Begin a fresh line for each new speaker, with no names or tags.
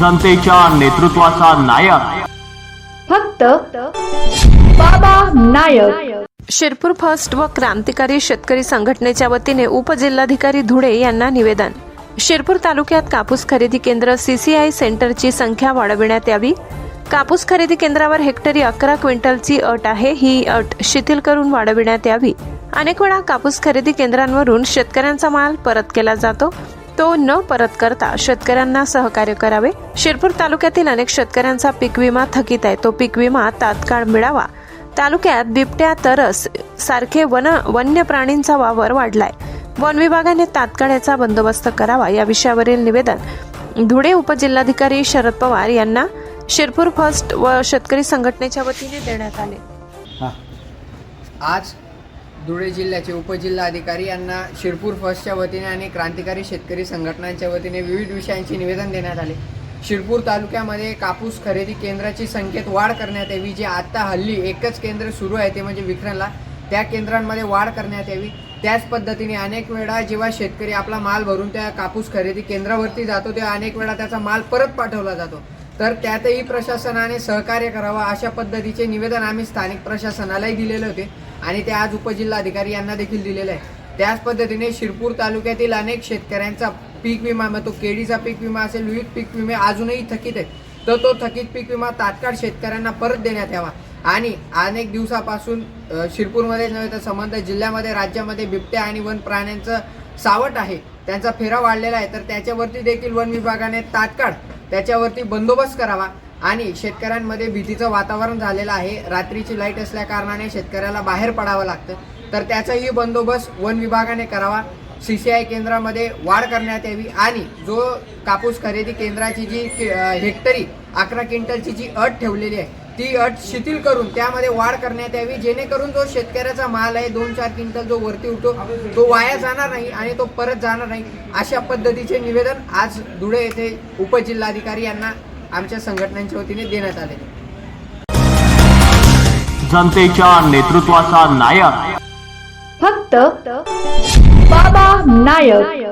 जनतेच्या नेतृत्वाचा नायक.
फक्त बाबा नायक.
शिरपूर फर्स्ट व क्रांतिकारी शेतकरी संघटनेच्या वतीने उपजिल्हाधिकारी धुळे यांना निवेदन. शिरपूर तालुक्यात कापूस खरेदी केंद्र सीसीआय सेंटरची संख्या वाढविण्यात यावी. कापूस खरेदी केंद्रावर हेक्टरी अकरा क्विंटलची अट आहे. ही अट शिथिल करून वाढविण्यात यावी. अनेक वेळा कापूस खरेदी केंद्रांवरून शेतकऱ्यांचा माल परत केला जातो. तो न परत करता शेतकऱ्यांना सहकार्य करावे. शिरपूर तालुक्यातील अनेक शेतकऱ्यांचा पीक विमा थकीत आहे. तो पीक विमा तात्काळ मिळावा. तालुक्यात बिबट्या तरस सारखे वन वन्य प्राणींचा वावर वाढलाय. वन विभागाने तात्काळ याचा बंदोबस्त करावा या विषयावरील निवेदन धुळे उपजिल्हाधिकारी शरद पवार यांना शिरपूर फर्स्ट व शेतकरी संघटनेच्या वतीने देण्यात आले.
आज धुळे जिल्ह्याचे उपजिल्हाधिकारी यांना शिरपूर फर्स्टच्या वतीने आणि क्रांतिकारी शेतकरी संघटनांच्या वतीने विविध विषयांची निवेदन देण्यात आले. शिरपूर तालुक्यामध्ये कापूस खरेदी केंद्राची संख्येत वाढ करण्यात यावी जे आत्ता हल्ली एकच केंद्र सुरू आहे ते म्हणजे विक्रणला त्या केंद्रांमध्ये वाढ करण्यात यावी. त्याच पद्धतीने अनेक वेळा जेव्हा शेतकरी आपला माल भरून त्या कापूस खरेदी केंद्रावरती जातो तेव्हा अनेक वेळा त्याचा माल परत पाठवला जातो. तर त्यातही प्रशासनाने सहकार्य करावं अशा पद्धतीचे निवेदन आम्ही स्थानिक प्रशासनालाही दिलेले होते. आणि ते आज उपजिल्हाधिकारी यांना देखील दिलेलं आहे. त्याच पद्धतीने शिरपूर तालुक्यातील अनेक शेतकऱ्यांचा पीक विमा मग तो केळीचा पीक विमा असेल विविध पीक विमे अजूनही थकीत आहेत. तर तो थकीत पीक विमा तात्काळ शेतकऱ्यांना परत देण्यात यावा. आणि अनेक दिवसापासून शिरपूरमध्ये नव्हे तर संबंध जिल्ह्यामध्ये राज्यामध्ये बिबट्या आणि वन प्राण्यांचं सावट आहे. त्यांचा फेरा वाढलेला आहे. तर त्याच्यावरती देखील वन विभागाने तात्काळ त्याच्यावरती बंदोबस्त करावा. आणि शेतकऱ्यांमध्ये भीतीचं वातावरण झालेलं आहे. रात्रीची लाइट असल्या कारणाने शेतकऱ्याला बाहेर पडावं लागतं. तर त्याचाही बंदोबस्त वन विभागाने करावा. सी सी आय केंद्रामध्ये वाढ करण्यात यावी. आणि जो कापूस खरेदी केंद्राची जी हेक्टरी अकरा क्विंटलची जी अट ठेवलेली आहे ती अट शिथिल करून त्यामध्ये वाढ करण्यात यावी जेणेकरून जो शेतकऱ्याचा माल आहे दोन चार क्विंटल जो वरती उठतो तो वाया जाणार नाही आणि तो परत जाणार नाही अशा पद्धतीचे निवेदन आज धुळे येथे उपजिल्हाधिकारी यांना आमच्या संघटनांच्या वतीने देण्यात आले
जनतेच्या नेतृत्वाचा नायक.
फक्त बाबा नायक.